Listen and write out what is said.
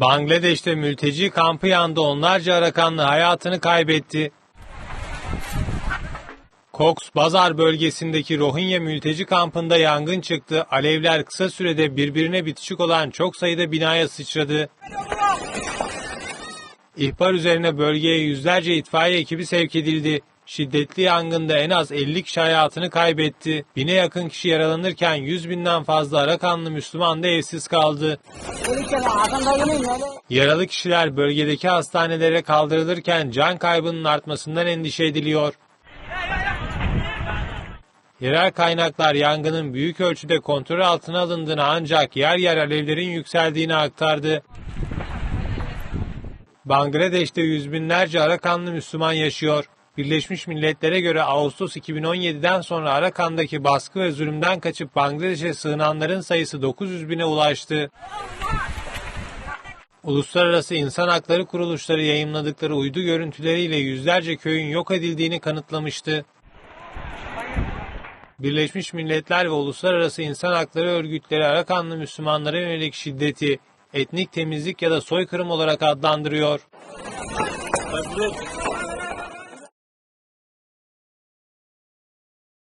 Bangladeş'te mülteci kampı yandı onlarca Arakanlı hayatını kaybetti. Cox Bazar bölgesindeki Rohingya mülteci kampında yangın çıktı. Alevler kısa sürede birbirine bitişik olan çok sayıda binaya sıçradı. İhbar üzerine bölgeye yüzlerce itfaiye ekibi sevk edildi. Şiddetli yangında en az 50 kişi hayatını kaybetti. Bine yakın kişi yaralanırken 100 binden fazla Arakanlı Müslüman da evsiz kaldı. Yaralı kişiler bölgedeki hastanelere kaldırılırken can kaybının artmasından endişe ediliyor. Yerel kaynaklar yangının büyük ölçüde kontrol altına alındığını ancak yer yer alevlerin yükseldiğini aktardı. Bangladeş'te yüz binlerce Arakanlı Müslüman yaşıyor. Birleşmiş Milletler'e göre Ağustos 2017'den sonra Arakan'daki baskı ve zulümden kaçıp Bangladeş'e sığınanların sayısı 900 bine ulaştı. Uluslararası İnsan Hakları Kuruluşları yayımladıkları uydu görüntüleriyle yüzlerce köyün yok edildiğini kanıtlamıştı. Birleşmiş Milletler ve Uluslararası İnsan Hakları Örgütleri Arakanlı Müslümanlara yönelik şiddeti etnik temizlik ya da soykırım olarak adlandırıyor.